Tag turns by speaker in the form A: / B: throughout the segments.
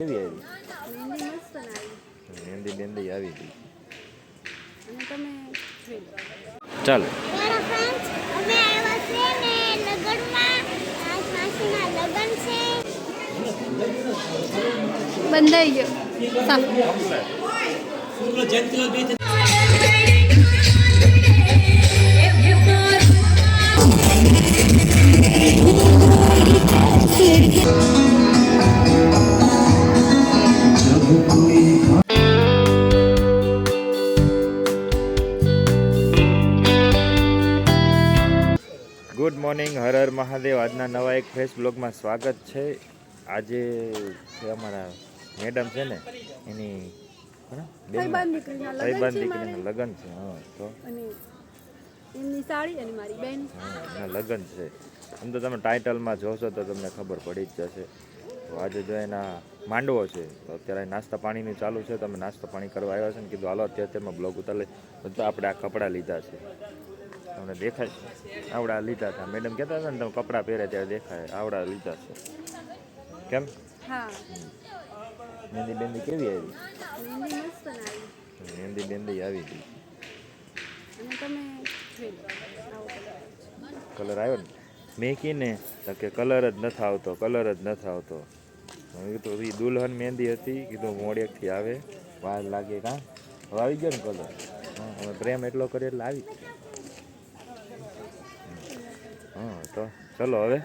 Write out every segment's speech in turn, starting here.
A: કેવી આવી?
B: મહેંદી
A: બેંદી આવી ગઈ.
B: અને તમે જોઈ લો.
A: ચાલ.
C: મારા ફ્રેન્ડ્સ અમે
A: ગુડ મોર્નિંગ હર હર મહાદેવ. આજના નવા એક ફ્રેશ બ્લોગમાં સ્વાગત છે. આજે અમારા મેડમ છે ને એની?
B: ભાઈબાંધ દીકરીના લગ્ન છે
A: હા તો?
B: એમની સાડી અને મારી બેન.
A: લગ્ન છે. આમ તો તમે ટાઇટલમાં જોશો તો તમને ખબર પડી જ જશે. તો આજે જો એના માંડવો છે તો અત્યારે નાસ્તા પાણીનું ચાલુ છે. તમે નાસ્તા પાણી કરવા આવ્યા છે ને કીધું હાલો અત્યારે તેમાં બ્લોગ ઉતારે તો આપણે આ કપડાં લીધા છે. તમને દેખાય આવડા લીધા હતા. મેડમ કહેતા હતા ને તમે કપડાં પહેરે ત્યારે દેખાય. આવડા લીધા છે. કેમ? મહેંદી બેંદી કેવી આવી?
B: મહેંદી
A: બેંદી આવી
B: આવો
A: કલર આવ્યો ને? મેં કીને તો કે કલર જ નથી આવતો કલર જ નથી આવતો. મેં કીધું એ દુલ્હન મહેંદી હતી. કીધું મોડેકથી આવે. વાર લાગે કાં? હવે આવી ગયો ને કલર હા પ્રેમ એટલો કરે એટલે આવી જ. હા, તો ચલો હવે.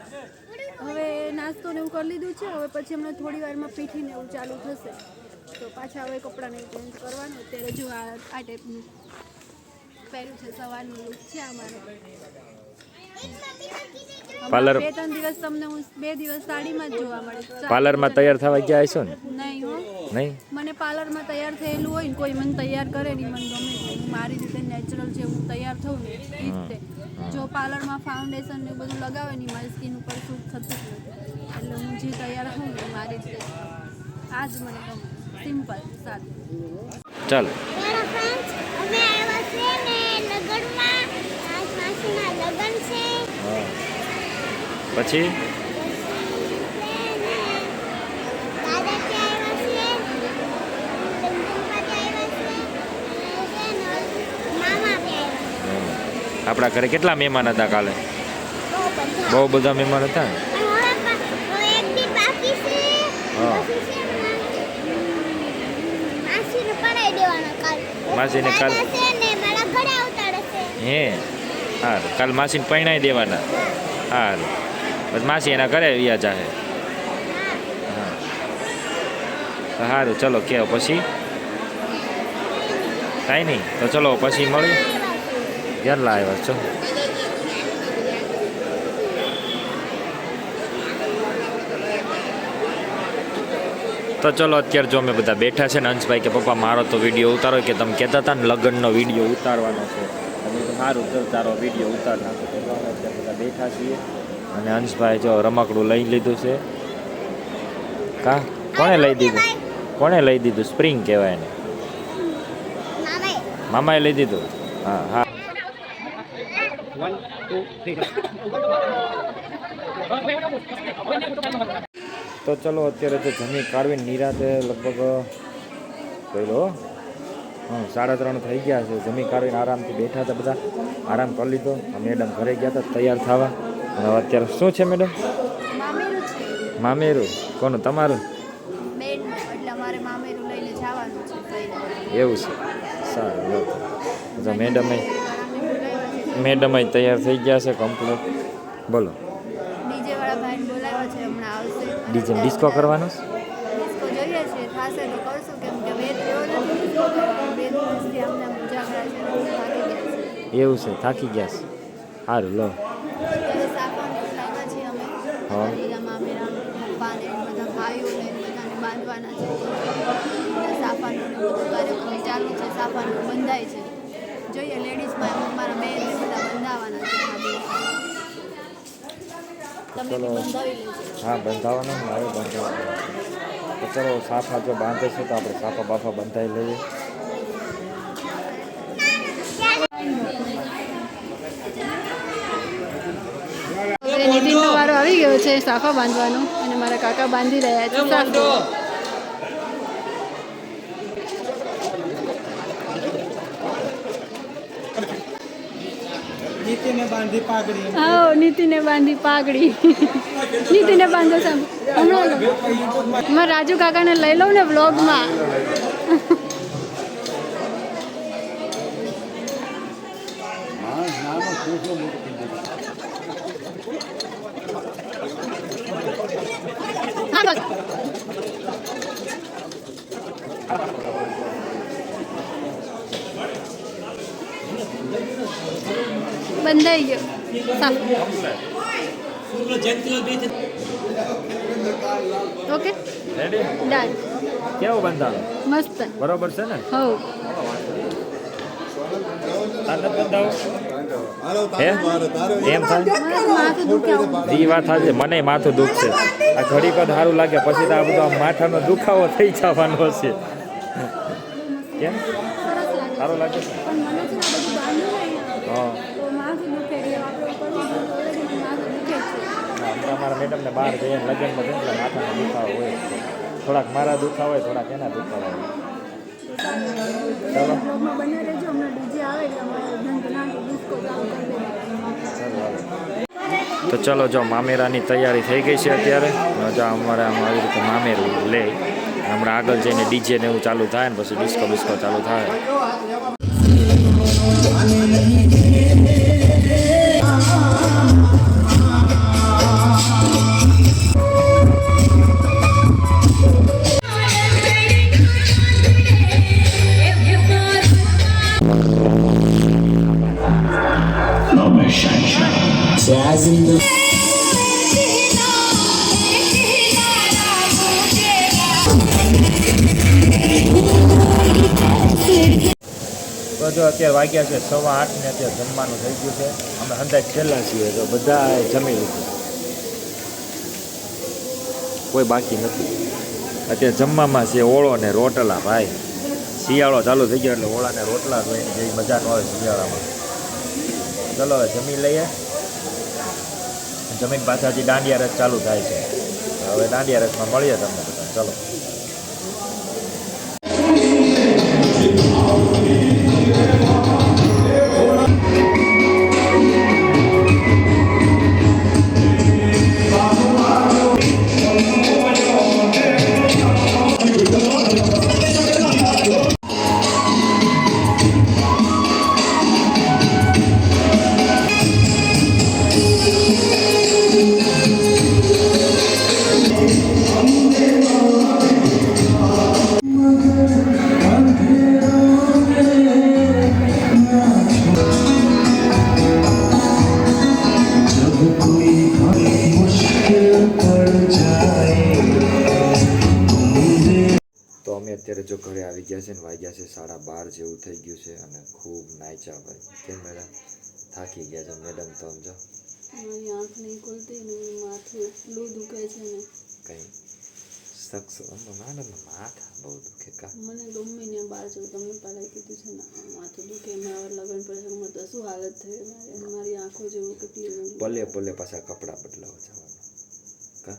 B: હવે નાસ્તો ને એવું કરી લીધું છે. હવે પછી હમણાં થોડી વારમાં પીઠીને એવું ચાલુ થશે. તો પાછા હવે કપડાને ચેન્જ કરવાનું. અત્યારે જો આ આ ટાઈપનું પહેર્યું છે સવારનું લુક છે અમારે.
A: પાર્લર-
B: બે ત્રણ દિવસ તમને હું બે દિવસ સાડીમાં જ જોવા મળે.
A: પાર્લરમાં તૈયાર થવા ગયા હશો ને?
B: નહીં હો.
A: નહીં?
B: મને પાર્લરમાં તૈયાર થયેલું હોય ને કોઈ મને તૈયાર કરે નહીં મને ગમે હું મારી રીતે નેચરલ જે હું તૈયાર થઉં ને એ રીતે જો પાર્લરમાં ફાઉન્ડેશન ને એવું બધું લગાવે ને મારી સ્કિન ઉપર સૂટ થતું નથી એટલે હું જે તૈયાર થઉં ને મારી રીતે આ જ મને ગમે. સિમ્પલ સાદું
A: ચાલો.
C: મારા ફ્રેન્ડ્સ અમે આવ્યા છે ને લગનમાં આજ માસીના લગન છે
A: હા પછી. આપણા ઘરે કેટલા મહેમાન હતા કાલે?
C: બહુ બધા.
A: મહેમાન હતા?
C: માસીને કાલ.
A: હે. હારું. કાલ માસીને પૈણાઈ દેવાના. હારું. પછી માસી એના ઘરે વ્યા જાહે. સારું ચલો કે પછી? કાંઈ નહીં. તો ચલો પછી મળ્યું કેટલા આવ્યા છો. તો ચલો અત્યારે જો અમે બધા બેઠા છે ને અંશભાઈ કે પપ્પા મારો તો વીડિયો ઉતારો કે તમે કહેતા હતા ને લગ્નનો વીડિયો ઉતારવાનો છે. સારું ચલ તારો વીડિયો ઉતાર નાખો. બધા બેઠા છીએ. અને અંશભાઈ જો રમકડું લઈ લીધું છે. કા? કોણે લઈ દીધું? કોણે લઈ દીધું? સ્પ્રિંગ કહેવાય એને. મામાએ લઈ દીધું? હા હા. તો ચલો, અત્યારે તો જમી કાઢવી નિરાતે લગભગ કહી લો. હા સાડા ત્રણ થઈ ગયા છે. જમી કાઢીને આરામથી બેઠા હતા બધા. આરામ કરી લીધો. મેડમ ઘરે ગયા હતા તૈયાર થવા. અને હવે અત્યારે શું છે મેડમ?
B: મામેરું
A: કોનું? તમારું? એવું છે. સારું જો મેડમે મેડમ તૈયાર થઈ ગયા છે કમ્પ્લીટ બોલો.
B: ડીજે
A: ડિસ્કો કરવાનો
B: છે? થશે તો કરશું કેમ કે વેદ એવો નથી બે દિવસથી અમને ઉજાગરા છે થાકી ગયા છે
A: એવું છે થાકી ગયા છે. સારું લો.
B: સાફાને બંધાય છે. જોઈએ લેડીઝમાં મારા ને બધા બંધાવાના છે તમે બી.
A: ચલો. હા બંધાવાનો મારે બંધાવાનો તો ચલો સાફા જો બાંધે છે તો આપણે સાફા બાફા બંધાઈ લઈએ.
B: નીતિનનો વારો આવી ગયો છે, સાફા બાંધવાનો. અને મારા કાકા બાંધી રહ્યા છે
D: બાંધી પાઘડી.
B: હા, નીતિને બાંધી પાઘડી. નીતિને બાંધો સામ હમણાં મારા રાજુ કાકાને લઈ લઉં ને વ્લોગમાં. હા બંધાઈ ગયો. ઓકે.
A: રેડી
B: ડન
A: કેવું બંધાવો
B: મસ્ત.
A: બરોબર છે ને?
B: હો
A: તાર નથી બંધાવો હે? એમ થાય?
B: મારું માથું દુખે
A: મને દુખશે આ ઘડીક જ સારું લાગે. પછી તો આ બધો માથાનો દુખાવો થઈ જવાનો છે. કેમ? સારું લાગે? છે
B: પણ મને છે ને આ બધું બાંધ્યું ને
A: હા
B: તો માથું દુખે એટલે આપણે કરવું પડે તો already મને માથું દુખે જ છે
A: હમણાં મારા મેડમને બહાર જઈએ લગ્નમાં જઈને એટલે માથાનો દુખાવો હોય થોડાક મારા દુખાવા હોય થોડાક એના દુખાવા હોય. તો ચલો જો મામેરાની તૈયારી થઈ ગઈ છે અત્યારે. જો અમારે આમ આવી રીતે મામેરું લે. હમણાં આગળ જઈને ડીજે ને એવું ચાલુ થાય ને પછી ડિસ્કો બિસ્કો ચાલુ થાય. અત્યારે વાગ્યા છે સવા આઠ ને અત્યારે જમવાનું થઈ ગયું છે. અમે અંદાજ છેલ્લા છીએ તો બધા જમી લીધું. કોઈ બાકી નથી. અત્યારે જમવામાં છે ઓળો ને રોટલા, ભાઈ. શિયાળો ચાલુ થઈ ગયો એટલે ઓળા ને રોટલા જોઈને જે મજા આવે શિયાળામાં. ચલો હવે જમી લઈએ. જમીન પાછાથી દાંડિયા રસ ચાલુ થાય છે. હવે દાંડિયા રસમાં મળીએ તમને બધા. ચલો. સાડા બાર જેવું થઈ ગયું છે અને ખૂબ નાચ્યા ભાઈ. કેમ મેડમ થાકી ગયા છે. મેડમ તો સમજો.
B: મારી આંખ નહીં ખુલતી ને માથું એટલું દુખે છે ને.
A: કંઈ શખ્સ ના, માથા બહુ દુખે કા?
B: મને ગમે ને બહાર જવું. તમને પહેલાં કીધું છે ને માથું દુખે મારા લગ્ન પ્રસંગમાં તો શું હાલત થઈ મારી મારી આંખો જેવું કેટલી.
A: પલે પલે પાછા કપડાં બદલાવા જવાનું. કા?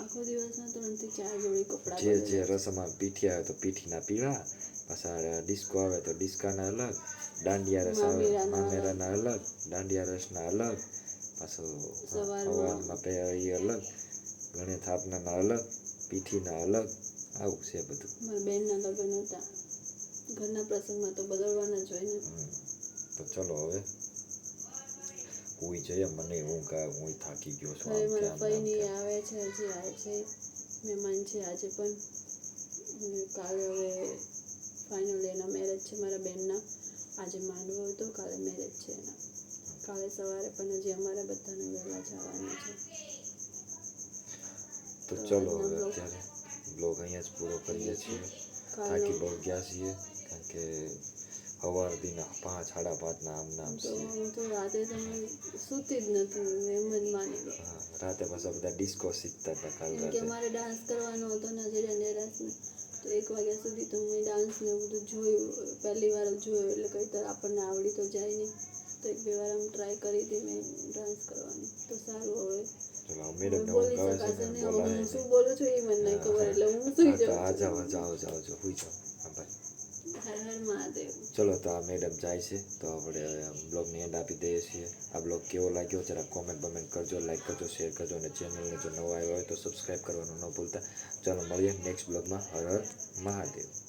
B: આખો દિવસમાં ત્રણથી ચાર જોડી કપડાં
A: જે જે રસમાં પીઠી આવે તો પીઠીના પીળા પાછા ડિસ્કો આવે તો ડિસ્કાના અલગ દાંડિયા રસ આવે
B: મામેરાના
A: અલગ દાંડિયા રસના અલગ પાછું
B: સવારમાં.
A: પે એ અલગ ગણે થાપનાના અલગ પીઠીના અલગ આવું છે બધું
B: મારા બેનના લગ્ન હતા ઘરના પ્રસંગમાં તો બદલવાના જ હોય ને.
A: તો ચલો હવે કોઈ જઈએ મને હું કા હું થાકી ગયો છું આમ
B: મારા ફઈની આવે છે હજી આવે છે મહેમાન છે આજે પણ કાલે હવે ફાઇનલ એના મેરેજ છે મારા બેનના. આજે માંડવો હતો કાલે મેરેજ છે એના. કાલે સવારે પણ હજી અમારે બધાને વહેલા જવાનું છે.
A: તો ચલો હવે અત્યારે બ્લોગ અહીંયા જ પૂરો કરીએ છીએ. થાકી બહુ ગયા છીએ કારણ કે સવાર દીના પાંચ સાડા પાંચના આમ નામ છે.
B: હું તો રાતે તમે સૂતી જ નથી એમ જ માની લો
A: રાતે પાછા બધા ડિસ્કો શીખતા હતા કાલ
B: કે મારે ડાન્સ કરવાનો હતો ને જે ડાન્સને તો એક વાગ્યા સુધી તો મેં ડાન્સ ને એવું બધું જોયું. પહેલી વાર જોયું એટલે કંઈ તર આપણને આવડી તો જાય નહીં. તો એક બે વાર આમ ટ્રાય કરી હતી મેં ડાન્સ કરવાની. તો સારું હવે. બોલી શકાશે
A: ને
B: હું શું બોલું છું એ મને નહીં ખબર એટલે હું સુઈ જાઉં
A: જાઓ જાઓ જાઓ જો હુઈ જાઓ હા ભાઈ
B: હર હર મહાદેવ
A: ચલો તો આ મેડમ જાય છે, તો આપણે બ્લોગની એન્ડ આપી દઈએ છીએ. આ બ્લોગ કેવો લાગ્યો જરા કોમેન્ટ બમેન્ટ કરજો લાઈક કરજો શેર કરજો અને ચેનલને જો નવા આવ્યો હોય તો સબસ્ક્રાઈબ કરવાનું ન ભૂલતા. ચાલો મળીએ નેક્સ્ટ બ્લોગમાં હર હર મહાદેવ.